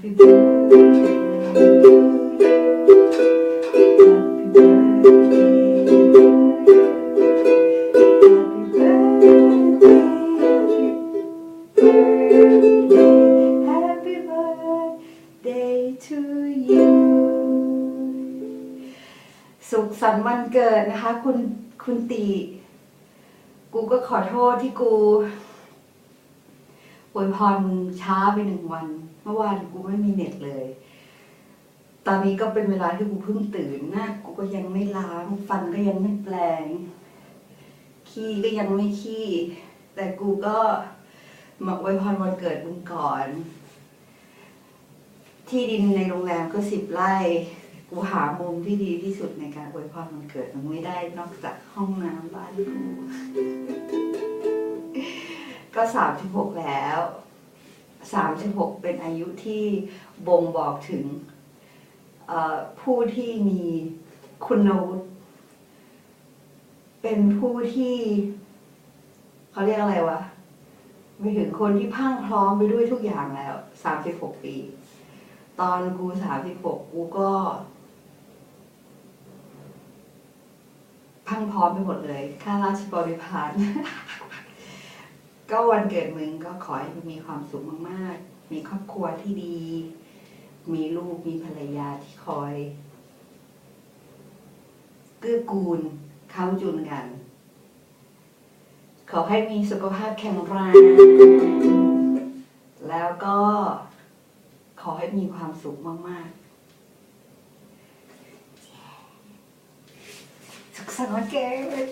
สุขสันต์วันเกิดนะคะ คุณคุณตี กูก็ขอโทษที่กู อวยพรมึงช้าไปหนึ่งวัน เมื่อวานกูไม่มีเน็ตเลย ตอนนี้ก็เป็นเวลาที่กูเพิ่งตื่นหน้ากูก็ยังไม่ล้าง ฟันก็ยังไม่แปลง ขี้ก็ยังไม่ขี้ แต่กูก็มาอวยพรวันเกิดมึงก่อน ที่ดินในโรงแรมก็สิบไร่กูหามุมที่ดีที่สุดในการอวยพรวันเกิดมึงไม่ได้นอกจากห้องน้ำบ้านกู ก็สามสิบหกแล้วสามสิบหกเป็นอายุที่บ่งบอกถึงผู้ที่มีคุณวุฒิเป็นผู้ที่เขาเรียกอะไรวะไม่ถึงคนที่พังพร้อมไปด้วยทุกอย่างแล้วสามสิบหกปี ตอนกูสามสิบหกกูก็พังพร้อมไปหมดเลย ข้าราชบริพาร ก็วันเกิดมึงก็ขอให้มึงมีความสุขมากๆ มีครอบครัวที่ดี มีลูกมีภรรยาที่คอยเกื้อกูลเข้าจุนกัน ขอให้มีสุขภาพแข็งแรง แล้วก็ขอให้มีความสุขมาก ๆ สุขสันต์วันเกิด